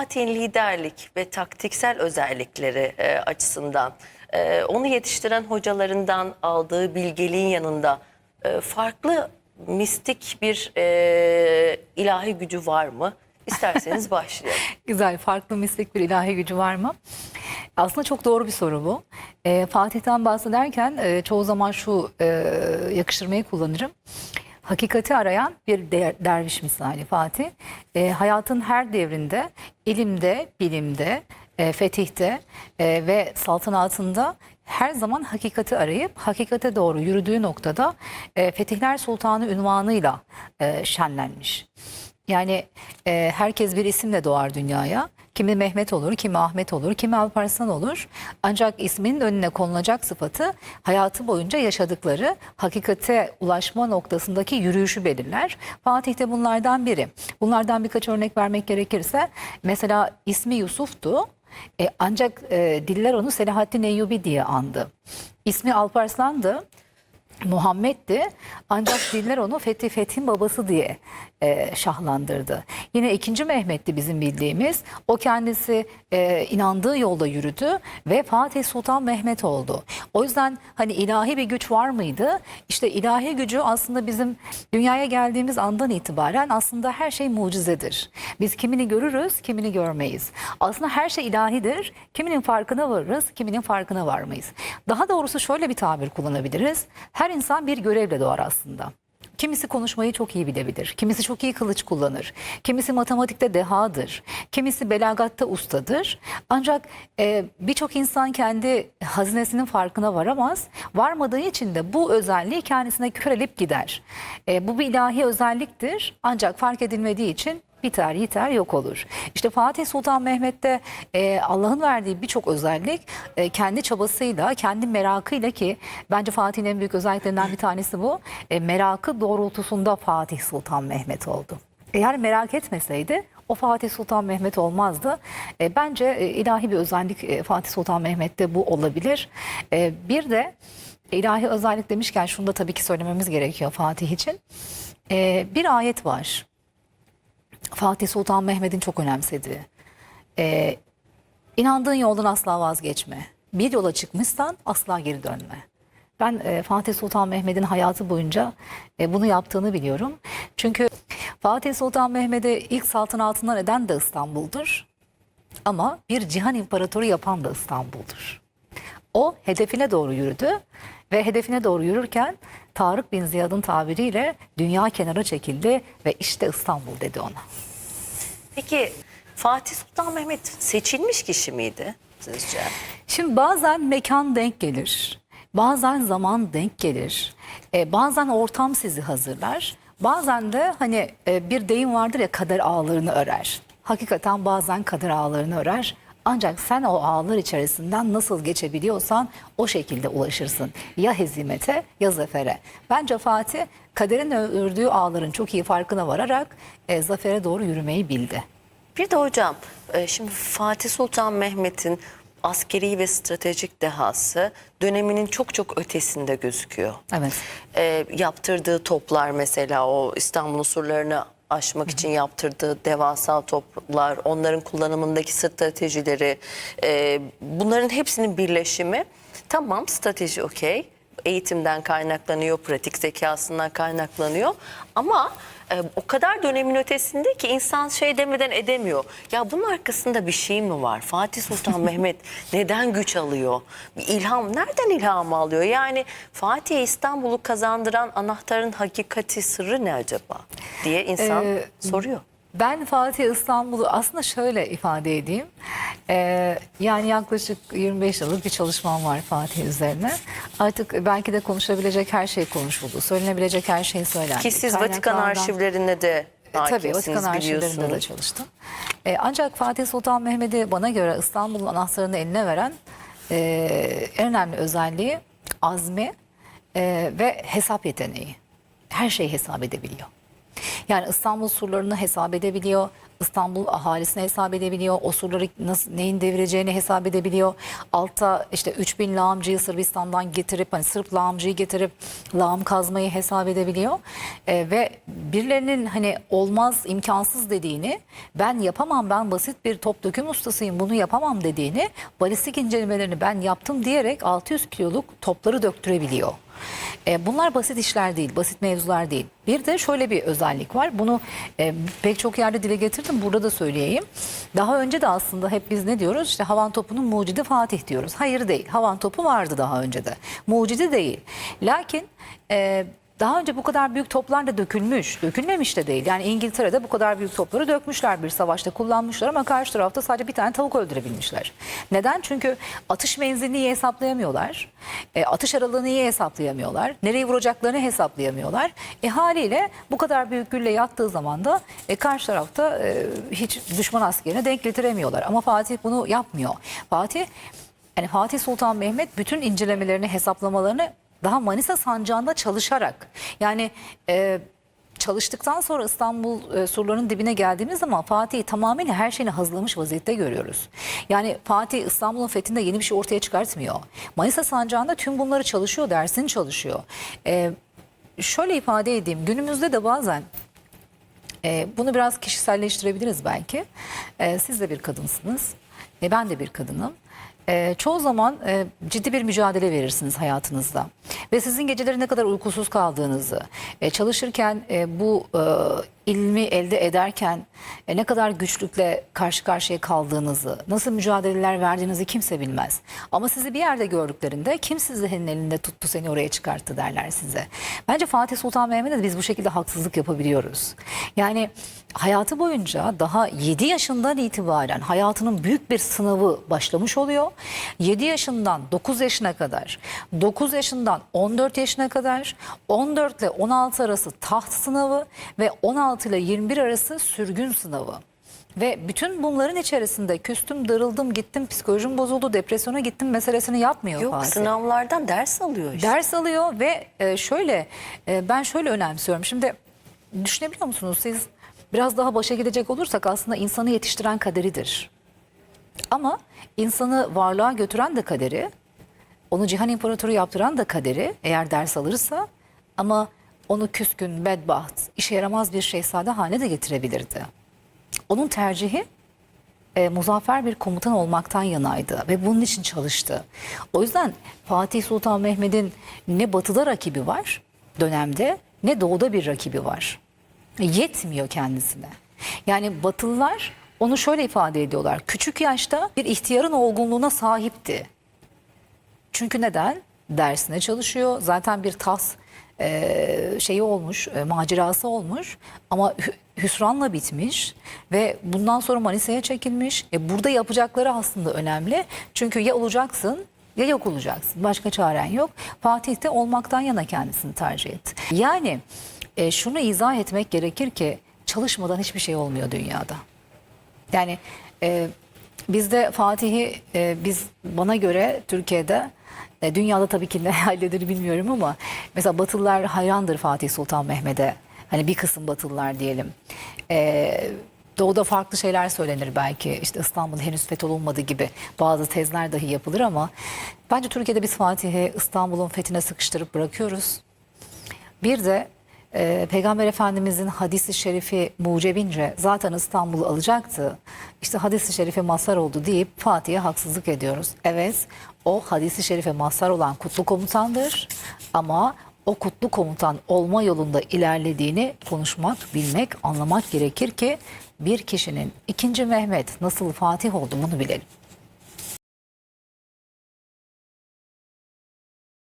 Fatih'in liderlik ve taktiksel özellikleri e, açısından e, onu yetiştiren hocalarından aldığı bilgeliğin yanında e, farklı mistik bir e, ilahi gücü var mı? İsterseniz başlayalım. Güzel, farklı mistik bir ilahi gücü var mı? Aslında çok doğru bir soru bu. Ee, Fatih'ten bahsederken e, çoğu zaman şu e, yakıştırmayı kullanırım. Hakikati arayan bir de- derviş misali Fatih. E, hayatın her devrinde, ilimde, bilimde, e, fetihte e, ve saltanatında her zaman hakikati arayıp hakikate doğru yürüdüğü noktada e, Fetihler Sultanı ünvanıyla e, şenlenmiş. Yani e, herkes bir isimle doğar dünyaya. Kimi Mehmet olur, kimi Ahmet olur, kimi Alparslan olur. Ancak isminin önüne konulacak sıfatı hayatı boyunca yaşadıkları hakikate ulaşma noktasındaki yürüyüşü belirler. Fatih de bunlardan biri. Bunlardan birkaç örnek vermek gerekirse mesela ismi Yusuf'tu. E, ancak e, diller onu Selahaddin Eyyubi diye andı. İsmi Alparslan'dı. Muhammed'di ancak diller onu Fethi Fethin babası diye e, şahlandırdı. Yine ikinci Mehmet'ti bizim bildiğimiz. O kendisi e, inandığı yolda yürüdü ve Fatih Sultan Mehmet oldu. O yüzden hani ilahi bir güç var mıydı? İşte ilahi gücü aslında bizim dünyaya geldiğimiz andan itibaren aslında her şey mucizedir. Biz kimini görürüz, kimini görmeyiz. Aslında her şey ilahidir. Kiminin farkına varırız, kiminin farkına varmayız. Daha doğrusu şöyle bir tabir kullanabiliriz. Her insan bir görevle doğar aslında. Kimisi konuşmayı çok iyi bilebilir. Kimisi çok iyi kılıç kullanır. Kimisi matematikte dehadır. Kimisi belagatta ustadır. Ancak e, birçok insan kendi hazinesinin farkına varamaz. Varmadığı için de bu özelliği kendisine körelip gider. E, bu bir ilahi özelliktir. Ancak fark edilmediği için biter yiter yok olur. İşte Fatih Sultan Mehmet'te e, Allah'ın verdiği birçok özellik e, kendi çabasıyla, kendi merakıyla ki bence Fatih'in en büyük özelliklerinden bir tanesi bu. E, merakı doğrultusunda Fatih Sultan Mehmet oldu. Eğer merak etmeseydi o Fatih Sultan Mehmet olmazdı. E, bence e, ilahi bir özellik e, Fatih Sultan Mehmet'te bu olabilir. E, bir de ilahi özellik demişken şunu da tabii ki söylememiz gerekiyor Fatih için. E, bir ayet var. Fatih Sultan Mehmet'in çok önemsediği. Ee, inandığın yoldan asla vazgeçme. Bir yola çıkmışsan asla geri dönme. Ben e, Fatih Sultan Mehmet'in hayatı boyunca e, bunu yaptığını biliyorum. Çünkü Fatih Sultan Mehmet'e ilk saltanatından eden de İstanbul'dur. Ama bir cihan imparatoru yapan da İstanbul'dur. O hedefine doğru yürüdü ve hedefine doğru yürürken Tarık bin Ziyad'ın tabiriyle dünya kenara çekildi ve işte İstanbul dedi ona. Peki Fatih Sultan Mehmet seçilmiş kişi miydi sizce? Şimdi bazen mekan denk gelir. Bazen zaman denk gelir. E, bazen ortam sizi hazırlar. Bazen de hani e, bir deyim vardır ya kader ağlarını örer. Hakikaten bazen kader ağlarını örer. Ancak sen o ağlar içerisinden nasıl geçebiliyorsan o şekilde ulaşırsın. Ya hezimete ya zafere. Bence Fatih kaderin ördüğü ağların çok iyi farkına vararak e, zafere doğru yürümeyi bildi. Bir de hocam e, şimdi Fatih Sultan Mehmet'in askeri ve stratejik dehası döneminin çok çok ötesinde gözüküyor. Evet. E, yaptırdığı toplar mesela o İstanbul'un surlarını aşmak için yaptırdığı devasa toplar, onların kullanımındaki stratejileri, e, bunların hepsinin birleşimi. Tamam strateji okey, eğitimden kaynaklanıyor, pratik zekasından kaynaklanıyor. Ama e, o kadar dönemin ötesinde ki insan şey demeden edemiyor. Ya bunun arkasında bir şey mi var? Fatih Sultan Mehmet neden güç alıyor? Bir ilham nereden ilham alıyor? Yani Fatih İstanbul'u kazandıran anahtarın hakikati sırrı ne acaba diye insan Ee, soruyor. Ben Fatih İstanbul'u aslında şöyle ifade edeyim. Ee, yani yaklaşık 25 yıllık bir çalışmam var Fatih üzerine. Artık belki de konuşabilecek her şey konuşuldu. Söylenebilecek her şey söylendi. Ki siz Vatikan Kaynaklardan- arşivlerine de E, Tabii Vatikan arşivlerinde de çalıştım. E, ancak Fatih Sultan Mehmet'i bana göre İstanbul'un anahtarını eline veren e, en önemli özelliği azmi e, ve hesap yeteneği. Her şeyi hesap edebiliyor. Yani İstanbul surlarını hesap edebiliyor. İstanbul ahalisine hesap edebiliyor. O surları nasıl, neyin devireceğini hesap edebiliyor. Altta işte 3000 lağımcıyı Sırbistan'dan getirip hani Sırp lağımcıyı getirip lağım kazmayı hesap edebiliyor. Ee, ve birilerinin hani olmaz imkansız dediğini ben yapamam ben basit bir top döküm ustasıyım bunu yapamam dediğini balistik incelemelerini ben yaptım diyerek 600 kiloluk topları döktürebiliyor. E, bunlar basit işler değil, basit mevzular değil. Bir de şöyle bir özellik var. Bunu e, pek çok yerde dile getirdim. Burada da söyleyeyim. Daha önce de aslında hep biz ne diyoruz? İşte havan topunun mucidi Fatih diyoruz. Hayır değil. Havan topu vardı daha önce de. Mucidi değil. Lakin e, daha önce bu kadar büyük toplar da dökülmüş, dökülmemiş de değil. Yani İngiltere'de bu kadar büyük topları dökmüşler bir savaşta kullanmışlar ama karşı tarafta sadece bir tane tavuk öldürebilmişler. Neden? Çünkü atış menzilini iyi hesaplayamıyorlar. E, atış aralığını iyi hesaplayamıyorlar. Nereye vuracaklarını hesaplayamıyorlar. E, haliyle bu kadar büyük gülle yattığı zaman da e, karşı tarafta e, hiç düşman askerine denk getiremiyorlar. Ama Fatih bunu yapmıyor. Fatih yani Fatih Sultan Mehmet bütün incelemelerini, hesaplamalarını daha Manisa sancağında çalışarak yani e, çalıştıktan sonra İstanbul e, surlarının dibine geldiğimiz zaman Fatih'i tamamıyla her şeyini hazırlamış vaziyette görüyoruz. Yani Fatih İstanbul'un fethinde yeni bir şey ortaya çıkartmıyor. Manisa sancağında tüm bunları çalışıyor, dersini çalışıyor. E, şöyle ifade edeyim günümüzde de bazen e, bunu biraz kişiselleştirebiliriz belki. E, siz de bir kadınsınız. E, ben de bir kadınım. E, çoğu zaman e, ciddi bir mücadele verirsiniz hayatınızda. Ve sizin geceleri ne kadar uykusuz kaldığınızı, e, çalışırken e, bu e, ilmi elde ederken e, ne kadar güçlükle karşı karşıya kaldığınızı, nasıl mücadeleler verdiğinizi kimse bilmez. Ama sizi bir yerde gördüklerinde kim sizlerin elinde tuttu seni oraya çıkarttı derler size. Bence Fatih Sultan Mehmet'e biz bu şekilde haksızlık yapabiliyoruz. Yani hayatı boyunca daha 7 yaşından itibaren hayatının büyük bir sınavı başlamış oluyor. 7 yaşından 9 yaşına kadar, 9 yaşından 14 yaşına kadar, 14 ile 16 arası taht sınavı ve 16 ile 21 arası sürgün sınavı. Ve bütün bunların içerisinde küstüm, darıldım, gittim, psikolojim bozuldu, depresyona gittim meselesini yapmıyor Yok Fatih. sınavlardan ders alıyor işte. Ders alıyor ve e, şöyle e, ben şöyle önemsiyorum. Şimdi düşünebiliyor musunuz siz biraz daha başa gidecek olursak aslında insanı yetiştiren kaderidir. Ama insanı varlığa götüren de kaderi, onu cihan imparatoru yaptıran da kaderi eğer ders alırsa ama onu küskün, bedbaht, işe yaramaz bir şehzade haline de getirebilirdi. Onun tercihi e, muzaffer bir komutan olmaktan yanaydı ve bunun için çalıştı. O yüzden Fatih Sultan Mehmet'in ne batıda rakibi var dönemde ne doğuda bir rakibi var. Yetmiyor kendisine. Yani Batılılar onu şöyle ifade ediyorlar. Küçük yaşta bir ihtiyarın olgunluğuna sahipti. Çünkü neden? Dersine çalışıyor. Zaten bir tas e, şeyi olmuş, e, macerası olmuş ama hü- hüsranla bitmiş ve bundan sonra Manisa'ya çekilmiş. E, burada yapacakları aslında önemli. Çünkü ya olacaksın ya yok olacaksın. Başka çaren yok. Fatih de olmaktan yana kendisini tercih etti. Yani e, şunu izah etmek gerekir ki çalışmadan hiçbir şey olmuyor dünyada. Yani e, bizde Fatih'i e, biz bana göre Türkiye'de e, dünyada tabii ki ne halledir bilmiyorum ama mesela Batılılar hayrandır Fatih Sultan Mehmet'e. Hani bir kısım Batılılar diyelim. E, Doğuda farklı şeyler söylenir belki. İşte İstanbul henüz fetholunmadı gibi bazı tezler dahi yapılır ama bence Türkiye'de biz Fatih'i İstanbul'un fethine sıkıştırıp bırakıyoruz. Bir de e, Peygamber Efendimizin hadisi şerifi mucebince zaten İstanbul'u alacaktı. İşte hadisi şerife mazhar oldu deyip Fatih'e haksızlık ediyoruz. Evet o hadisi şerife mazhar olan kutlu komutandır ama o kutlu komutan olma yolunda ilerlediğini konuşmak, bilmek, anlamak gerekir ki bir kişinin ikinci Mehmet nasıl Fatih oldu bunu bilelim.